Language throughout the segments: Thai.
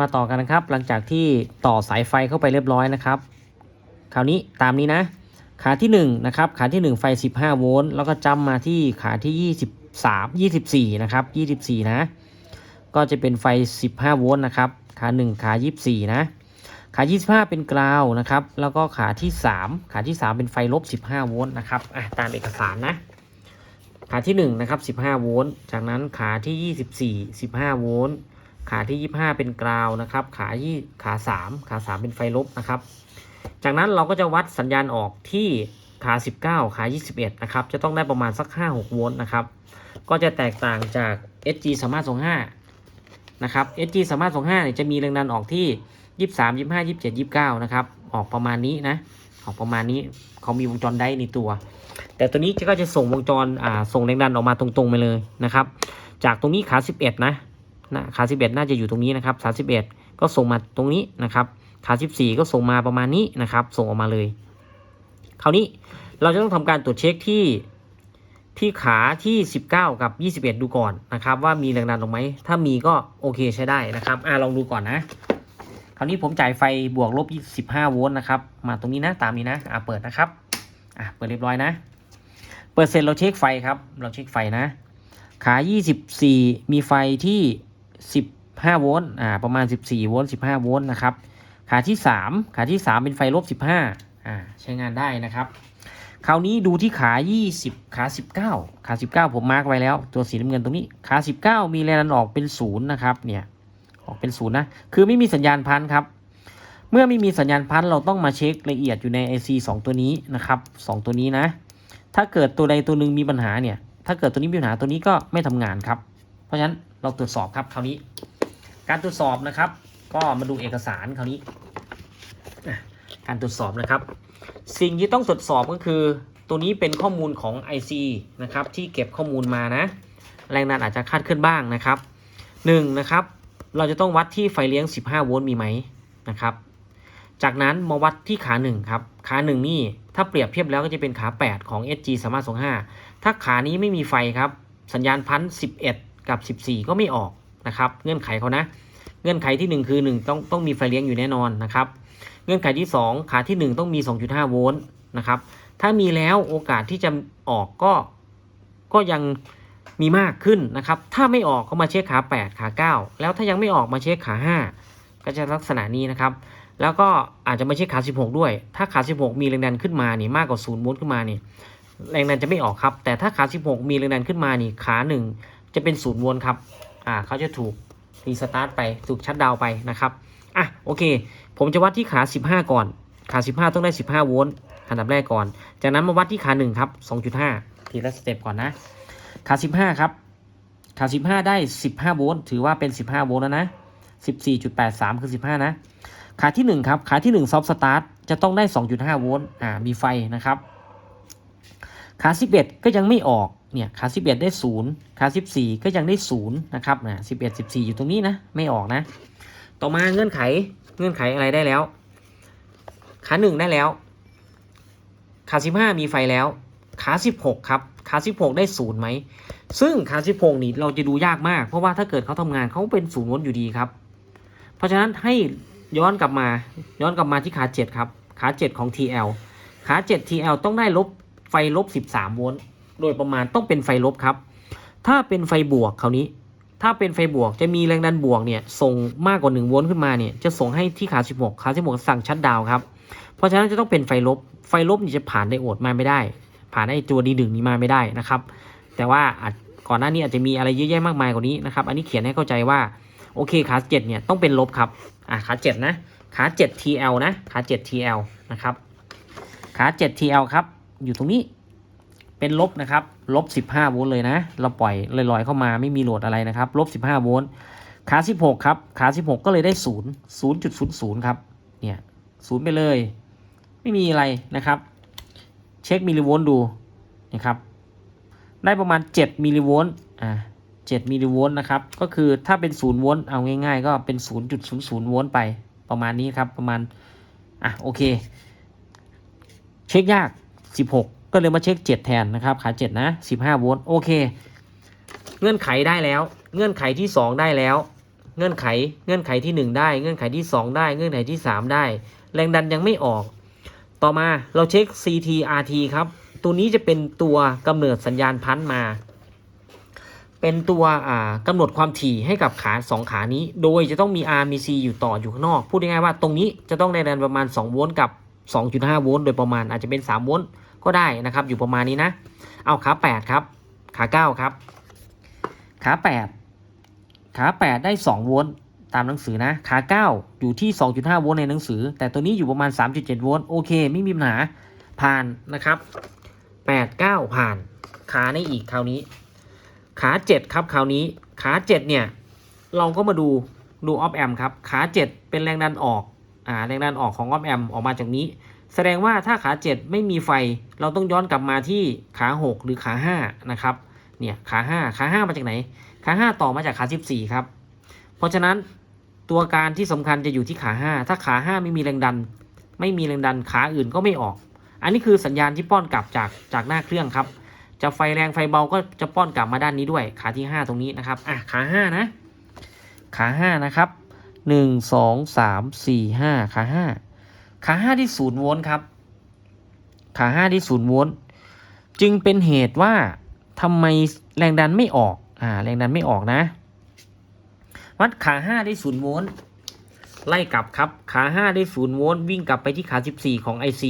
มาต่อกันนะครับ หลังจากที่ต่อสายไฟเข้าไปเรียบร้อยนะครับ คราวนี้ตามนี้นะ ขาที่1นะครับขาที่ 1 ไฟ 15 โวลต์แล้วก็จำมาที่ขาที่ 23 24 นะครับ 24 นะ ก็จะเป็นไฟ 15 โวลต์นะครับ ขา 1 ขา 24 นะ ขา 25 เป็นกราวนะครับ แล้วก็ขาที่ 3 ขาที่ 3 เป็นไฟลบ 15 โวลต์นะครับอะตามเอกสารนะขาที่1นะครับ15 โวลต์ จากนั้นขาที่ 24 15 โวลต์ ขาที่ 25 เป็นกราวนะครับ ขาที่ขา3ขา3 เป็นไฟลบนะครับ จากนั้นเราก็จะวัดสัญญาณออกที่ขา 19 ขา 21 นะครับ จะต้องได้ประมาณสัก 5-6 โวลต์นะครับ ก็จะแตกต่างจาก SG สามารถ25 นะครับ SG สามารถ25เนี่ยจะมีแรงดันออกที่ 23 25 27 29 นะครับ ออกประมาณนี้นะ ออกประมาณนี้ เขามีวงจรได้ในตัว แต่ตัวนี้ก็จะส่งวงจร อ่า ส่งแรงดันออกมาตรงๆไปเลยนะครับ จากตรงนี้ขา 11 นะ นะขา 11 น่าจะอยู่ตรงนี้นะครับขา11ก็ส่งมาตรงนี้นะครับ ขา 14 ก็ส่งมาประมาณนี้นะครับ ส่งออกมาเลย คราวนี้เราจะต้องทำการตรวจเช็คที่ที่ขาที่ 19 กับ 21 ดูก่อนนะครับ ว่ามีแรงดันออไหม ถ้ามีก็โอเคใช้ได้นะครับอ่าลองดูก่อนนะ คราวนี้ผมจ่ายไฟบวกลบ 15 โวลต์นะครับ มาตรงนี้นะตามนี้นะอ่าเปิดนะครับอ่าเปิดเรียบร้อยนะ เปิดเสร็จเราเช็คไฟครับ เราเช็คไฟนะ ขา 24 มีไฟที่ 15โวลต์อ่าประมาณ 14โวลต์15โวลต์นะครับขาที่ 3 ขาที่ 3 เป็นไฟลบ 15อ่าใช้งานได้นะครับ คราวนี้ดูที่ขา 20 ขา 19 ขา 19 ผมมาร์กไว้แล้ว ตัวสีน้ำเงินตรงนี้ขา 19 มีแรงดันออกเป็นศูนย์นะครับเนี่ยออกเป็นศูนย์นะคือไม่มีสัญญาณพันครับเมื่อไม่มีสัญญาณพันเราต้องมาเช็คละเอียดอยู่ใน IC 2 ตัวนี้นะครับ 2 ตัวนี้นะ ถ้าเกิดตัวใดตัวหนึ่งมีปัญหาเนี่ย ถ้าเกิดตัวนี้มีปัญหาตัวนี้ก็ไม่ทำงานครับ เพราะฉะนั้น เราตรวจสอบครับคราวนี้ การตรวจสอบนะครับ ก็มาดูเอกสารคราวนี้ การตรวจสอบนะครับ สิ่งที่ต้องตรวจสอบก็คือ ตัวนี้เป็นข้อมูลของ IC นะครับที่เก็บข้อมูลมานะ แรงดันอาจจะคาดเคลื่อนบ้างนะครับหนึ่งนะครับ เราจะต้องวัดที่ไฟเลี้ยง 15 โวลต์มีไหมนะครับ จากนั้นมาวัดที่ขา 1 ครับ ขา 1 นี่ ถ้าเปรียบเทียบแล้วก็จะเป็นขา 8 ของ SG 3 5 2 5ถ้าขานี้ไม่มีไฟครับ สัญญาณพัน11 กับ 14 ก็ไม่ออกนะครับเงื่อนไขเขานะเงื่อนไขที่ 1 คือ 1 ต้องต้องมีไฟเลี้ยงอยู่แน่นอนนะครับเงื่อนไขที่ 2 ขาที่ 1 ต้องมี 2.5 โวลต์นะครับถ้ามีแล้วโอกาสที่จะออกก็ก็ยังมีมากขึ้นนะครับ ถ้าไม่ออกก็มาเช็คขา 8 ขา 9 แล้วถ้ายังไม่ออกมาเช็คขา 5 ก็จะลักษณะนี้นะครับ แล้วก็อาจจะม่ใช่ขา 16 ด้วย ถ้าขา 16 มีแรงดันขึ้นมานี่มากกว่า0โวลต์ขึ้นมานี่แรงดันจะไม่ออกครับ แต่ถ้าขา 16 มีแรงดันขึ้นมานี่ขา 1 จะเป็น0โวลต์ครับ อ่าเขาจะถูกรีสตาร์ทไปถูกชัดดาวไปนะครับอะโอเค ผมจะวัดที่ขา 15 ก่อน ขา 15 ต้องได้ 15 โวลต์อันดับแรกก่อน จากนั้นมาวัดที่ขา 1 ครับ 2.5 ทีละสเต็ปก่อนนะ ขา 15 ครับ ขา 15 ได้ 15 โวลต์ถือว่าเป็น 15 โวลต์แล้วนะ 14.83 คือ 15 นะ ขาที่ 1 ครับ ขาที่ 1 ซอฟสตาร์ทจะต้องได้ 2.5 โวลต์อ่ามีไฟนะครับ ขา 11 ก็ยังไม่ออก เนี่ยขา11ได้0ขา14ก็ยังได้0นะครับนะ11 14อยู่ตรงนี้นะ ไม่ออกนะ ต่อมาเงื่อนไขเงื่อนไขอะไรได้แล้ว ขา1ได้แล้ว ขา15มีไฟแล้ว ขา16ครับขา16ได้0ไหม ซึ่งขา16นี่เราจะดูยากมาก เพราะว่าถ้าเกิดเขาทำงานเขาเป็น0โวลต์อยู่ดีครับ เพราะฉะนั้นให้ย้อนกลับมาย้อนกลับมาที่ขา7ครับ ขา7ของ TL ขา7 TL ต้องได้ลบไฟลบ13โวลต์ โดยประมาณต้องเป็นไฟลบครับ ถ้าเป็นไฟบวกคราวนี้ ถ้าเป็นไฟบวกจะมีแรงดันบวกเนี่ยส่งมากกว่า1โวลต์ขึ้นมาเนี่ยจะส่งให้ที่ขา16ขา16สั่งชัดดาวครับเพราะฉะนั้นจะต้องเป็นไฟลบ ไฟลบนี่จะผ่านไดโอดมาไม่ได้ ผ่านไอ้ตัวดีดึงนี้มาไม่ได้นะครับ แต่ว่าก่อนหน้านี้อาจจะมีอะไรเยอะแยะมากมายกว่านี้นะครับ อันนี้เขียนให้เข้าใจว่าโอเคขา7เนี่ยต้องเป็นลบครับ อ่าขา7นะ ขา7 TL นะ ขา7 TL นะครับ ขา7 TL ครับ อยู่ตรงนี้ เป็นลบนะครับลบ15โวลต์เลยนะ เราปล่อยลอยๆเข้ามาไม่มีโหลดอะไรนะครับลบ15โวลต์ขา 16 ครับ ขา 16 ก็เลยได้ 0 0.00 ครับ เนี่ย0ไปเลย ไม่มีอะไรนะครับ เช็คมิลลิโวลต์ดูนะครับ ได้ประมาณ 7มิลลิโวลต์อ่า7มิลลิโวลต์นะครับ ก็คือถ้าเป็น0โวลต์เอาง่ายๆ ก็เป็น 0.00โวลต์ไปประมาณนี้ครับ ประมาณ อะ โอเค เช็คยาก 16 ก็เลยมาเช็ค 7 แทนนะครับ ขา 7 นะ 15 โวลต์ โอเค เงื่อนไขได้แล้ว เงื่อนไขที่ 2 ได้แล้ว เงื่อนไข เงื่อนไขที่ 1 ได้ เงื่อนไขที่ 2 ได้ เงื่อนไขที่ 3 ได้ แรงดันยังไม่ออก ต่อมาเราเช็ค CT RT ครับ ตัวนี้จะเป็นตัวกำเนิดสัญญาณพันมา เป็นตัวอ่ากำหนดความถี่ให้กับขา 2 ขานี้ โดยจะต้องมี R มี C อยู่ต่ออยู่ข้างนอก พูดง่ายๆว่าตรงนี้จะต้องแรงดันประมาณ2โวลต์กับ 2.5 โวลต์โดยประมาณอาจจะเป็น 3 โวลต์ ก็ได้นะครับ อยู่ประมาณนี้นะ เอาขา8ครับ ขา9ครับขา8ขา8ได้ 2 โวลต์ตามหนังสือนะ ขา 9 อยู่ที่ 2.5 โวลต์ในหนังสือ แต่ตัวนี้อยู่ประมาณ 3.7 โวลต์โอเคไม่มีปัญหาผ่านนะครับ 8 9 ผ่าน ขาในอีกคราวนี้ ขา 7 ครับคราวนี้ ขา 7 เนี่ย เราก็มาดูดูออฟแอมครับ ขา 7 เป็นแรงดันออก อ่าแรงดันออกของออฟแอมออกมาจากนี้ แสดงว่าถ้าขา 7 ไม่มีไฟ เราต้องย้อนกลับมาที่ขา 6 หรือขา 5 นะครับเนี่ยขา 5 ขา 5 มาจากไหน ขา 5 ต่อมาจากขา 14 ครับ เพราะฉะนั้นตัวการที่สำคัญจะอยู่ที่ขา 5 ถ้าขา 5 ไม่มีแรงดัน ไม่มีแรงดันขาอื่นก็ไม่ออก อันนี้คือสัญญาณที่ป้อนกลับจากจากหน้าเครื่องครับ จะไฟแรงไฟเบาก็จะป้อนกลับมาด้านนี้ด้วย ขาที่ 5 ตรงนี้นะครับอะขา 5 นะ ขา 5 นะครับ 1 2 3 4 5ขา5ขา5ที่0โวลต์ครับ ขา5ที่0โวลต์จึงเป็นเหตุว่าทำไมแรงดันไม่ออก อ่า แรงดันไม่ออกนะ วัดขา5ได้0โวลต์ไล่กลับครับ ขา5ได้0โวลต์วิ่งกลับไปที่ขา14ของ IC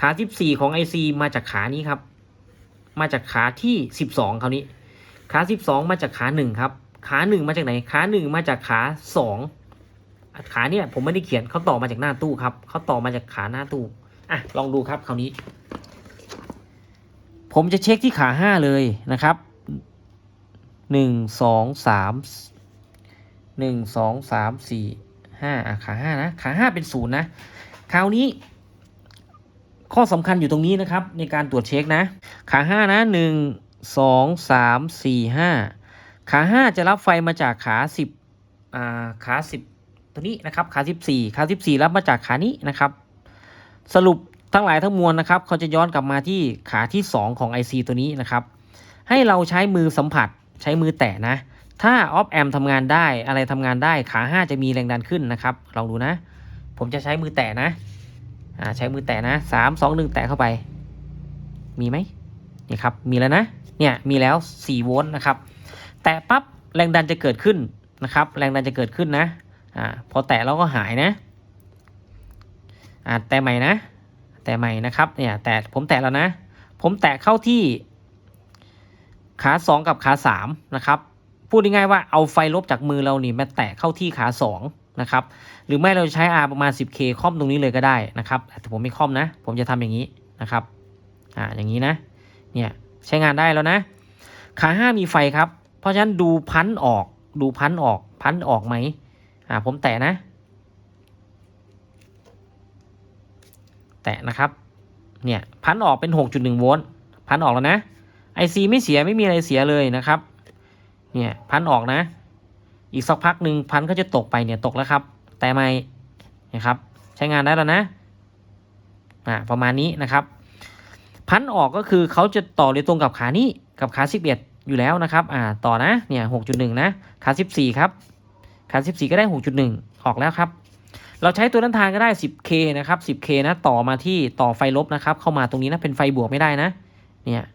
ขา14ของ IC มาจากขานี้ครับ มาจากขาที่12คราวนี้ ขา12มาจากขา1ครับ ขา1มาจากไหน ขา1มาจากขา2 ขาเนี่ยผมไม่ได้เขียนเขาต่อมาจากหน้าตู้ครับเขาต่อมาจากขาหน้าตู้อะลองดูครับคราวนี้ ผมจะเช็คที่ขา5เลยนะครับ1 2 3 1 2 3 4 5อะขา5นะขา5เป็น0นะคราวนี้ ข้อสำคัญอยู่ตรงนี้นะครับ ในการตรวจเช็คนะ ขาห้านะหนึ่งสองสามสี่ห้าขาห้าจะรับไฟมาจากขาสิบอ่าขาสิบ ตัวนี้นะครับขาสิบสี่ขาสิบสี่รับมาจากขานี้นะครับ สรุปทั้งหลายทั้งมวลนะครับเขาจะย้อนกลับมาที่ขาที่สองของ IC ตัวนี้นะครับ ให้เราใช้มือสัมผัสใช้มือแตะนะ ถ้าออฟแอมทำงานได้อะไรทำงานได้ขาห้าจะมีแรงดันขึ้นนะครับลองดูนะ ผมจะใช้มือแตะนะอ่าใช้มือแตะนะสามสองหนึ่งแตะเข้าไป มีไหมนี่ครับมีแล้วนะเนี่ยมีแล้วสี่โวลต์นะครับ แตะปั๊บแรงดันจะเกิดขึ้นนะครับ แรงดันจะเกิดขึ้นนะ อ่าพอแตะแล้วก็หายนะอ่าแตะใหม่นะ แตะใหม่นะครับเนี่ยแตะผมแตะแล้วนะ ผมแตะเข้าที่ขาสองกับขาสามนะครับพูดง่ายๆว่าเอาไฟลบจากมือเรานี่มาแตะเข้าที่ขาสองนะครับหรือไม่เราจะใช้ R ประมาณ 10K คอมตรงนี้เลยก็ได้นะครับแต่ผมไม่คอมนะ ผมจะทำอย่างนี้นะครับอ่าอย่างนี้นะเนี่ยใช้งานได้แล้วนะ ขา 5 มีไฟครับ เพราะฉะนั้นดูพันออกดูพันออกพันออกไหม อ่าผมแตะนะ แตะนะครับ เนี่ยพันออกเป็น 6.1 โวลต์พันออกแล้วนะ IC ไม่เสียไม่มีอะไรเสียเลยนะครับ เนี่ยพันออกนะ อีกสักพักหนึ่งพันก็จะตกไปเนี่ยตกแล้วครับ แต่ไม่นะครับใช้งานได้แล้วนะอ่าประมาณนี้นะครับ พันออกก็คือเขาจะต่อเลยตรงกับขานี้กับขาสิบเอ็ดอยู่แล้วนะครับอ่าต่อนะเนี่ยหกจุดหนึ่งนะขาสิบสี่ครับ ขาสิบสี่ก็ได้หกจุดหนึ่งออกแล้วครับ เราใช้ตัวด้านทางก็ได้ 10K นะครับ 10K นะต่อมาที่ต่อไฟลบนะครับ เข้ามาตรงนี้นะเป็นไฟบวกไม่ได้นะ เนี่ย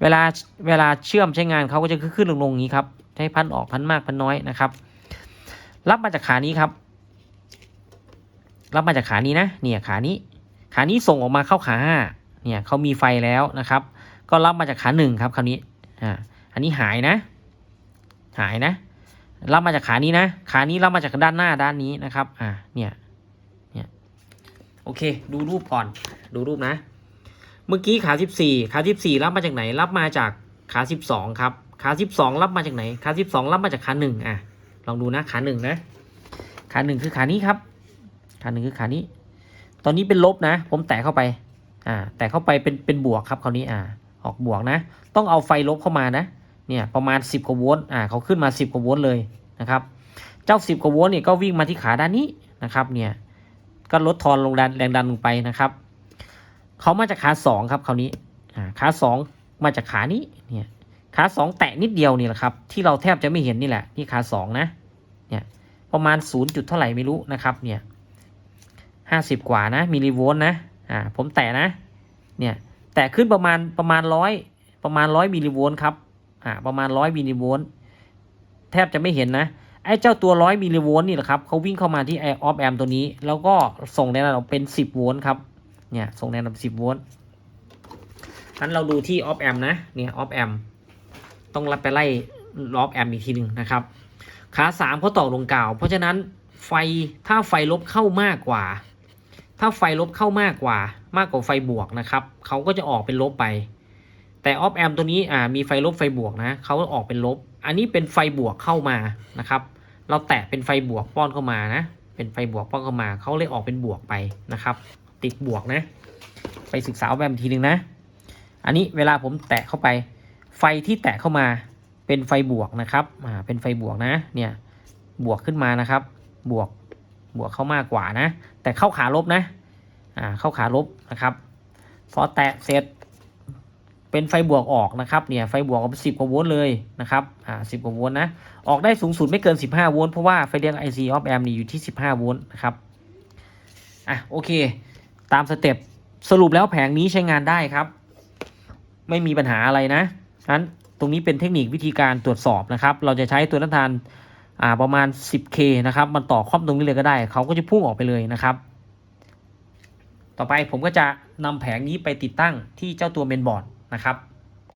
เวลาเวลาเชื่อมใช้งานเขาก็จะขึ้นลงลงอย่างนี้ครับ ใช้พันออกพันมากพันน้อยนะครับ รับมาจากขานี้ครับ รับมาจากขานี้นะ เนี่ยขานี้ ขานี้ส่งออกมาเข้าขาห้าเนี่ยเขามีไฟแล้วนะครับ ก็รับมาจากขาหนึ่งครับคราวนี้ อ่า อันนี้หายนะ หายนะ รับมาจากขานี้นะ ขานี้รับมาจากด้านหน้าด้านนี้นะครับ อ่าเนี่ย เนี่ย โอเค ดูรูปก่อน ดูรูปนะ เมื่อกี้ขาสิบสี่ขาสิบสี่รับมาจากไหน รับมาจากขาสิบสองครับ ขาสิบสองรับมาจากไหน ขาสิบสองรับมาจากขาหนึ่งอะ ลองดูนะ ขาหนึ่งนะ ขาหนึ่งคือขานี้ครับ ขาหนึ่งคือขานี้ ตอนนี้เป็นลบนะ ผมแตะเข้าไป อ่า แตะเข้าไปเป็นเป็นบวกครับคราวนี้ อ่า ออกบวกนะ ต้องเอาไฟลบเข้ามานะ เนี่ยประมาณ 10กว่าโวลต์อ่าเขาขึ้นมา 10กว่าโวลต์เลยนะครับเจ้า 10กว่าโวลต์เนี่ยก็วิ่งมาที่ขาด้านนี้นะครับเนี่ยก็ลดทอนลงดันแรงดันลงไปนะครับเขามาจากขาสองครับคราวนี้อ่าขาสองมาจากขานี้เนี่ยขาสองแตะนิดเดียวนี่แหละครับที่เราแทบจะไม่เห็นนี่แหละนี่ขาสองนะเนี่ยประมาณ0จุดเท่าไหร่ไม่รู้นะครับเนี่ย50กว่านะมิลลิโวลต์นะอ่าผมแตะนะเนี่ยแตะขึ้นประมาณประมาณร้อยประมาณร้อยมิลลิโวลต์ครับ อ่าประมาณร้อยมิลลิโวลต์แทบจะไม่เห็นนะไอ้เจ้าตัวร้อยมิลลิโวลต์นี่แหละครับเขาวิ่งเข้ามาที่ไอออฟแอมตัวนี้ แล้วก็ส่งแนวระดับเป็น10โวลต์ครับเนี่ยส่งแนวระดับ10โวลต์งั้นเราดูที่ออฟแอมนะเนี่ยออฟแอมต้องรับไปไล่ออฟแอมอีกทีหนึ่งนะครับขาสามเขาต่อลงกล่าว เพราะฉะนั้นไฟถ้าไฟลบเข้ามากกว่า ถ้าไฟลบเข้ามากกว่า มากกว่าไฟบวกนะครับเขาก็จะออกเป็นลบไป แต่ออฟแอมตัวนี้อ่ามีไฟลบไฟบวกนะเขาออกเป็นลบ อันนี้เป็นไฟบวกเข้ามานะครับ เราแตะเป็นไฟบวกป้อนเข้ามานะ เป็นไฟบวกป้อนเข้ามาเขาเลยออกเป็นบวกไปนะครับ ติดบวกนะ ไปศึกษาออฟแอมทีหนึ่งนะ อันนี้เวลาผมแตะเข้าไป ไฟที่แตะเข้ามาเป็นไฟบวกนะครับอ่าเป็นไฟบวกนะเนี่ยบวกขึ้นมานะครับ บวกบวกเข้ามากกว่านะ แต่เข้าขาลบนะอ่าเข้าขาลบนะครับ พอแตะเสร็จ เป็นไฟบวกออกนะครับเนี่ยไฟบวกออกสิบกว่าโวลต์เลยนะครับอ่าสิบกว่าโวลต์นะออกได้สูงสุดไม่เกิน 15 โวลต์เพราะว่าไฟเลี้ยง IC of amp นี่อยู่ที่ 15 โวลต์นะครับอะโอเค ตามสเต็ปสรุปแล้วแผงนี้ใช้งานได้ครับ ไม่มีปัญหาอะไรนะนั้นตรงนี้เป็นเทคนิควิธีการตรวจสอบนะครับ เราจะใช้ตัวต้านทานอ่าประมาณ 10K นะครับมันต่อครอบตรงนี้เลยก็ได้ เขาก็จะพุ่งออกไปเลยนะครับ ต่อไปผมก็จะนำแผงนี้ไปติดตั้งที่เจ้าตัวเมนบอร์ด นะครับ